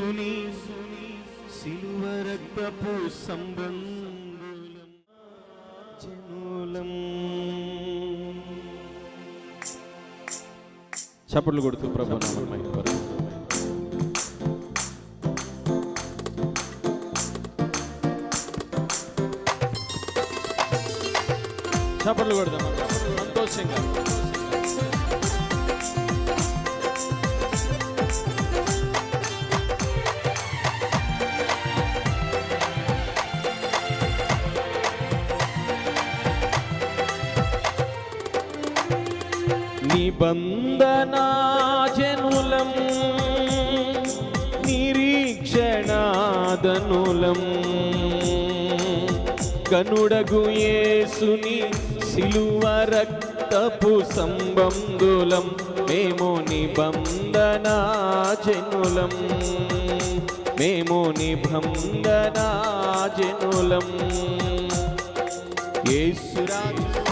గనుడగు యేసుని సిలువ రక్తపు సంబంధులం జనులం. చప్పట్లు కొడుతూ ప్రభు నామం చప్పట్లు కొడదాం. సంతోషంగా. నిబంధనాజనులం నిరీక్షణాదనులం. కనుడగు యేసుని సిలువ రక్తపు సంబంధులం మేము నిబంధనాజనులం. మేము నిబంధనాజనులం. యేసురాజు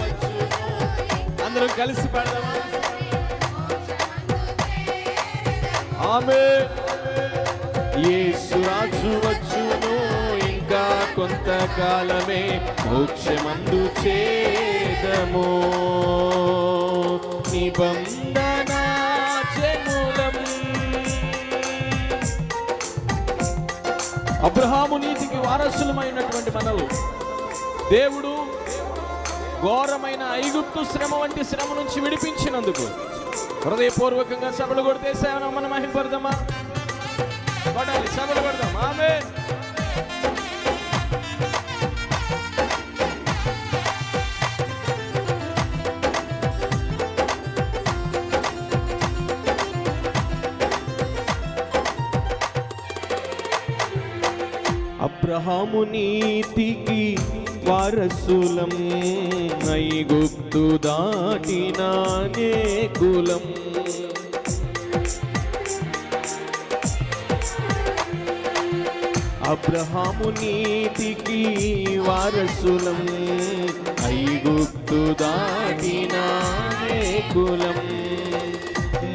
అందరం కలిసి పాడదామా ఆమె యేసురాజు వచ్చును ఇంకా కొంతకాలమే మోక్షమందు చేదము. నిబంధన అబ్రహాము నీతికి వారసులమైనటువంటి మనలు. దేవుడు ఘోరమైన ఐగుప్తు శ్రమ వంటి శ్రమ నుంచి విడిపించినందుకు హృదయపూర్వకంగా సభలు కొడితే సేవన మన మహింపడదామా కొడాలి సభలు కొడదాం. ఆమె అబ్రహాము నీతికి వారసులం. నై గుప్తు దాటినానే కులం. అబ్రహాము నీతికి వారసులం. ఐగుప్తు దాటినానే కులం.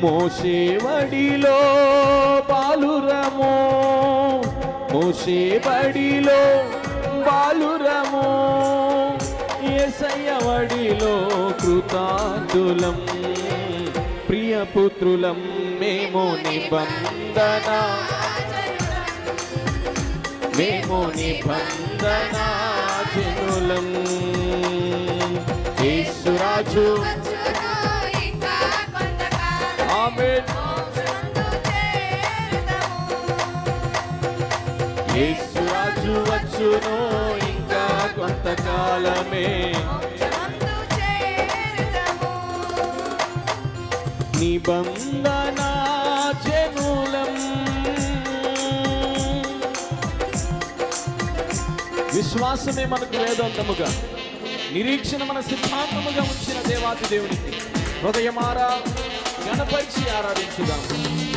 మోసేవడిలో బాలురమో. మోసేబడిలో బాలురము. ఏసయ్య వడిలో కృతార్థులం ప్రియపుత్రులం మేము నిబంధన. మేము నిబంధన జనులం. యేసురాజు. ఆమేన్. యేసురాజు వచ్చును. కొంతకాలమే నిబంధన జనులం. విశ్వాసమే మనకు వేదోంతముగా నిరీక్షణ మన సిద్ధాంతముగా ఉంచిన దేవాది దేవునికి. హృదయమారా గణపరిచి ఆరాధించుదాము.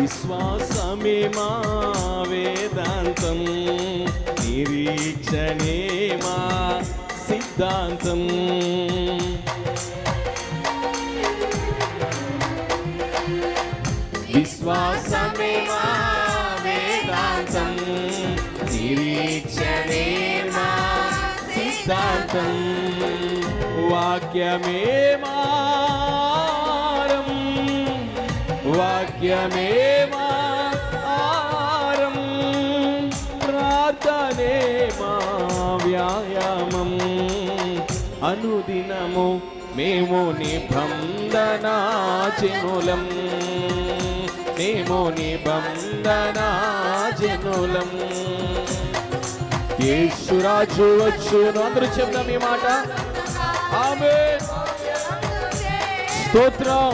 విశ్వాసమే మా వేదాంతం. నిరీక్షణే మా సిద్ధాంతం. విశ్వాసమే మా వేదాంతం. నిరీక్షణే మా సిద్ధాంతం. వాక్యమే మా వాక్యమే ఆరం ప్రార్థనే వ్యాయామం. అనుదినము మేము నిబంధనాచినులం మేము నిబంధనాచినులం యేసురాజు వచ్చును. అందరూ చెప్దాం ఈ మాట. ఆమె స్తోత్రం.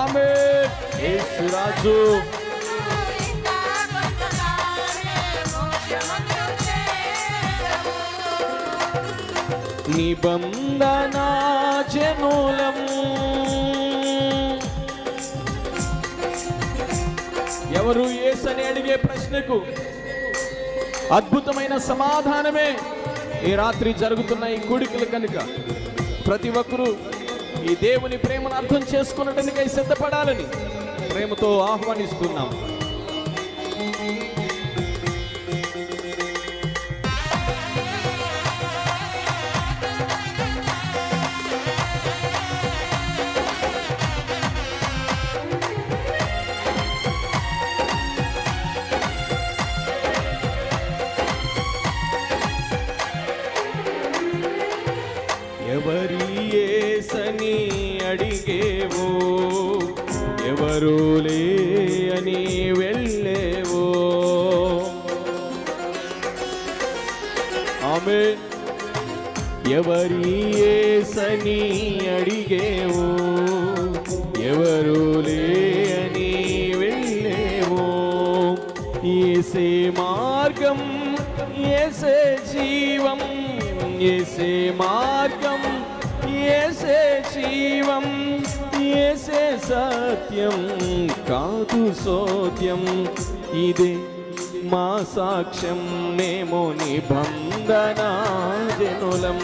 ఆమె యేసురాజు నిబంధనా జనులము ఎవరు ఏస్ అని అడిగే ప్రశ్నకు అద్భుతమైన సమాధానమే ఈ రాత్రి జరుగుతున్న ఈ కూడికలు కనుక. ప్రతి ఒక్కరూ ఈ దేవుని ప్రేమను అర్థం చేసుకున్నట్టుగా సిద్ధపడాలని ప్రేమతో ఆహ్వానిస్తున్నాం. ఎవరు లే అని వెళ్ళేవో ఆమె ఎవరి ఏసని అడిగేవో ఎవరు లే అని వెళ్ళేవో ఏసే మార్గం ఏసే జీవం ఏసే మార్గం ఏసే జీవం చేసే సత్యం కాదు సోద్యం ఇదే మా సాక్ష్యం మేము నిబంధన జనులం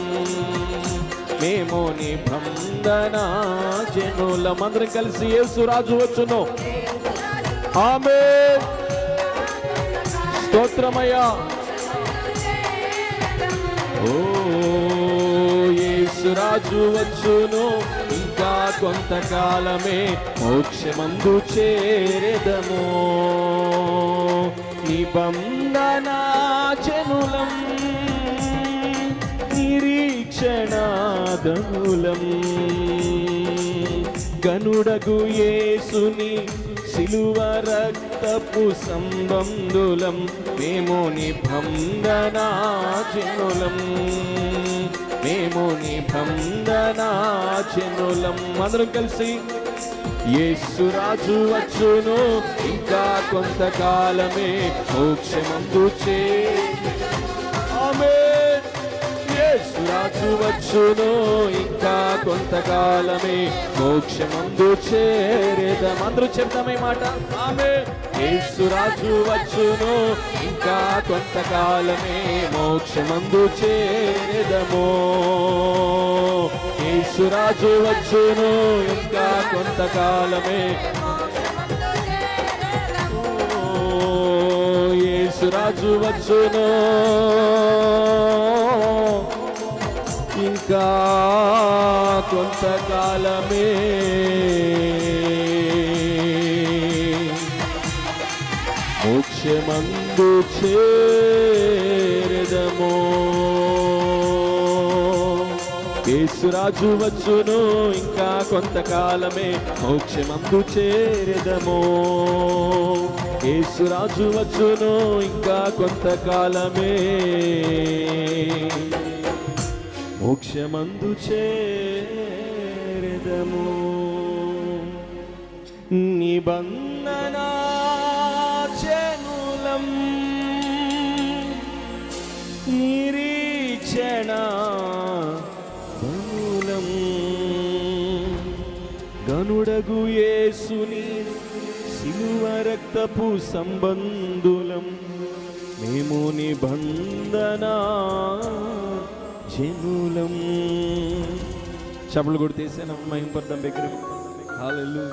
మేము నిబంధన జనులం అందరం కలిసి యేసురాజు వచ్చును. ఆమె స్తోత్రమయ్యా. ఓ యేసురాజు వచ్చును. కొంతకాలమే మోక్షమందు చేరెదము. నిబంధనాచనులం నిరీక్షణాదనులం. గనుడగు యేసుని సిలువ రక్తపు సంబంధులం మేము నిబంధనాచనులం మేము నిబంధనాచనులం అందరం కలిసి యేసురాజు వచ్చును. ఇంకా కొంతకాలమే మోక్షమందు చే. ఆమేన్. రాజు వచ్చును ఇంకా కొంతకాలమే. మోక్షమందు చేరేదం. అందరూ చెప్తామే మాట. ఆమె యేసురాజు వచ్చును. ఇంకా కొంతకాలమే మోక్షమందు చేరేదము. యేసురాజు వచ్చును. ఇంకా కొంతకాలమే ఓ, వచ్చును. ఇంకా కొంతకాలమే. మోక్షమందు చేరదమో. యేసురాజు వచ్చును ఇంకా కొంతకాలమే. మోక్షమందు చేరదమో. యేసురాజు వచ్చును ఇంకా కొంతకాలమే. మోక్షమందు చేరదము. నిబంధనాచనులం నిరీక్షణ బనులం గనుడగు యేసుని సిలువ రక్తపు సంబంధులం. మేము నిబంధనా జనులం చపలు కొడితేసాను మహింపడదాం దగ్గర హాలెలూయా